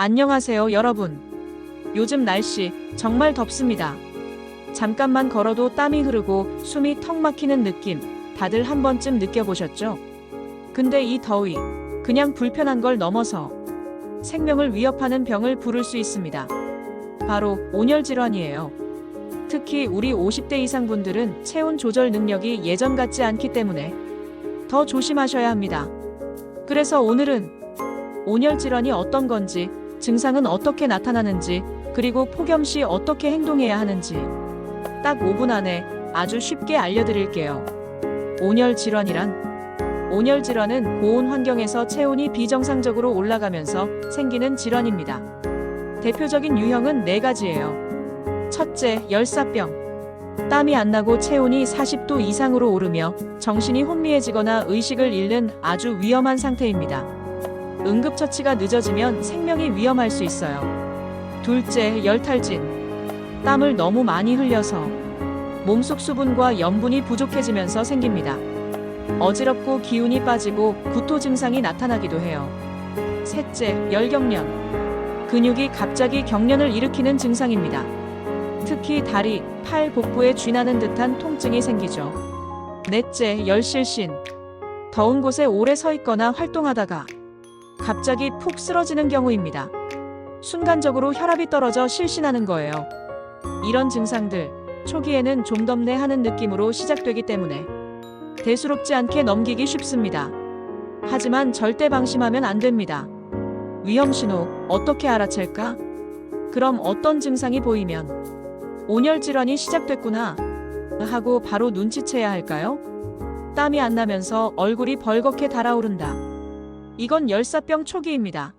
안녕하세요, 여러분. 요즘 날씨 정말 덥습니다. 잠깐만 걸어도 땀이 흐르고 숨이 턱 막히는 느낌 다들 한 번쯤 느껴보셨죠? 근데 이 더위 그냥 불편한 걸 넘어서 생명을 위협하는 병을 부를 수 있습니다. 바로 온열 질환이에요. 특히 우리 50대 이상 분들은 체온 조절 능력이 예전 같지 않기 때문에 더 조심하셔야 합니다. 그래서 오늘은 온열 질환이 어떤 건지, 증상은 어떻게 나타나는지, 그리고 폭염 시 어떻게 행동해야 하는지 딱 5분 안에 아주 쉽게 알려드릴게요. 온열 질환이란 온열 질환은 고온 환경에서 체온이 비정상적으로 올라가면서 생기는 질환입니다. 대표적인 유형은 네 가지예요. 첫째, 열사병. 땀이 안 나고 체온이 40도 이상으로 오르며 정신이 혼미해지거나 의식을 잃는 아주 위험한 상태입니다. 응급처치가 늦어지면 생명이 위험할 수 있어요. 둘째, 열탈진. 땀을 너무 많이 흘려서 몸속 수분과 염분이 부족해지면서 생깁니다. 어지럽고 기운이 빠지고 구토 증상이 나타나기도 해요. 셋째, 열경련. 근육이 갑자기 경련을 일으키는 증상입니다. 특히 다리, 팔 복부에 쥐나는 듯한 통증이 생기죠. 넷째, 열실신. 더운 곳에 오래 서 있거나 활동하다가 갑자기 푹 쓰러지는 경우입니다. 순간적으로 혈압이 떨어져 실신하는 거예요. 이런 증상들, 초기에는 좀 덥네 하는 느낌으로 시작되기 때문에 대수롭지 않게 넘기기 쉽습니다. 하지만 절대 방심하면 안 됩니다. 위험 신호 어떻게 알아챌까? 그럼 어떤 증상이 보이면 온열 질환이 시작됐구나 하고 바로 눈치채야 할까요? 땀이 안 나면서 얼굴이 벌겋게 달아오른다. 이건 열사병 초기입니다.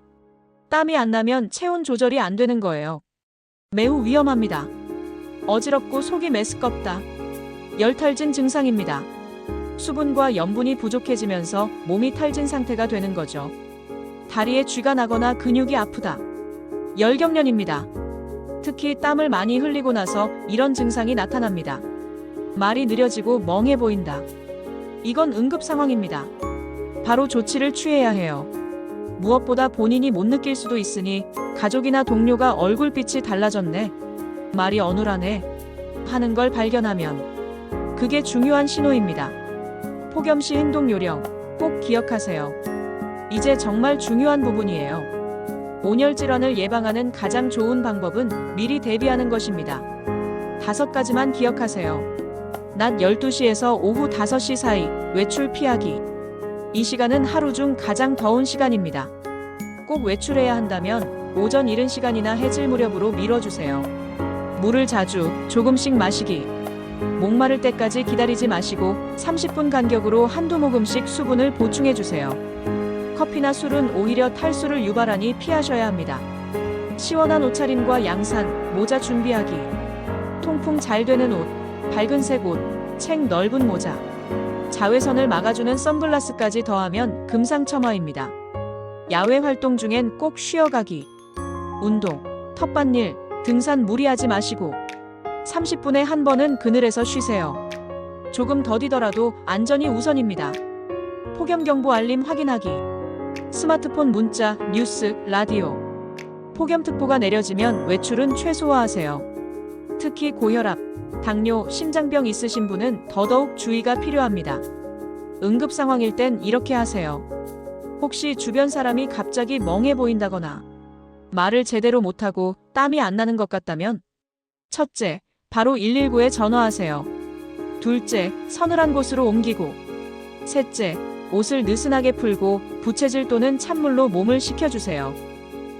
땀이 안 나면 체온 조절이 안 되는 거예요. 매우 위험합니다. 어지럽고 속이 메스껍다. 열탈진 증상입니다. 수분과 염분이 부족해지면서 몸이 탈진 상태가 되는 거죠. 다리에 쥐가 나거나 근육이 아프다. 열경련입니다. 특히 땀을 많이 흘리고 나서 이런 증상이 나타납니다. 말이 느려지고 멍해 보인다. 이건 응급 상황입니다. 바로 조치를 취해야 해요. 무엇보다 본인이 못 느낄 수도 있으니 가족이나 동료가 얼굴빛이 달라졌네. 말이 어눌하네. 하는 걸 발견하면 그게 중요한 신호입니다. 폭염 시 행동 요령 꼭 기억하세요. 이제 정말 중요한 부분이에요. 온열 질환을 예방하는 가장 좋은 방법은 미리 대비하는 것입니다. 다섯 가지만 기억하세요. 낮 12시에서 오후 5시 사이 외출 피하기. 이 시간은 하루 중 가장 더운 시간입니다. 꼭 외출해야 한다면 오전 이른 시간이나 해질 무렵으로 미뤄주세요. 물을 자주 조금씩 마시기. 목마를 때까지 기다리지 마시고 30분 간격으로 한두 모금씩 수분을 보충해 주세요. 커피나 술은 오히려 탈수를 유발하니 피하셔야 합니다. 시원한 옷차림과 양산, 모자 준비하기. 통풍 잘 되는 옷, 밝은 색 옷, 책 넓은 모자. 자외선을 막아주는 선글라스까지 더하면 금상첨화입니다. 야외 활동 중엔 꼭 쉬어가기. 운동, 텃밭일, 등산 무리하지 마시고 30분에 한 번은 그늘에서 쉬세요. 조금 더디더라도 안전이 우선입니다. 폭염경보 알림 확인하기. 스마트폰 문자, 뉴스, 라디오. 폭염특보가 내려지면 외출은 최소화하세요. 특히 고혈압, 당뇨, 심장병 있으신 분은 더더욱 주의가 필요합니다. 응급 상황일 땐 이렇게 하세요. 혹시 주변 사람이 갑자기 멍해 보인다거나 말을 제대로 못하고 땀이 안 나는 것 같다면 첫째, 바로 119에 전화하세요. 둘째, 서늘한 곳으로 옮기고 셋째, 옷을 느슨하게 풀고 부채질 또는 찬물로 몸을 식혀주세요.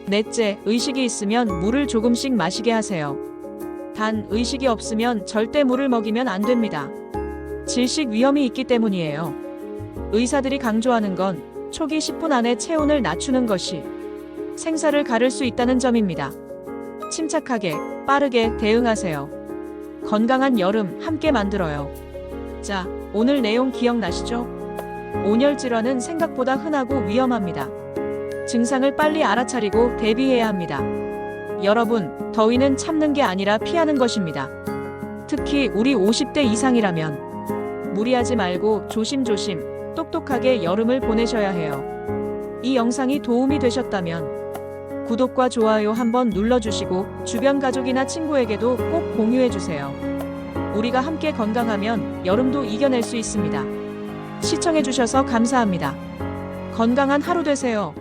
넷째, 의식이 있으면 물을 조금씩 마시게 하세요. 단 의식이 없으면 절대 물을 먹이면 안 됩니다. 질식 위험이 있기 때문이에요. 의사들이 강조하는 건 초기 10분 안에 체온을 낮추는 것이 생사를 가를 수 있다는 점입니다. 침착하게, 빠르게 대응하세요. 건강한 여름 함께 만들어요. 자, 오늘 내용 기억나시죠? 온열 질환은 생각보다 흔하고 위험합니다. 증상을 빨리 알아차리고 대비해야 합니다. 여러분, 더위는 참는 게 아니라 피하는 것입니다. 특히 우리 50대 이상이라면 무리하지 말고 조심조심 똑똑하게 여름을 보내셔야 해요. 이 영상이 도움이 되셨다면 구독과 좋아요 한번 눌러주시고 주변 가족이나 친구에게도 꼭 공유해주세요. 우리가 함께 건강하면 여름도 이겨낼 수 있습니다. 시청해주셔서 감사합니다. 건강한 하루 되세요.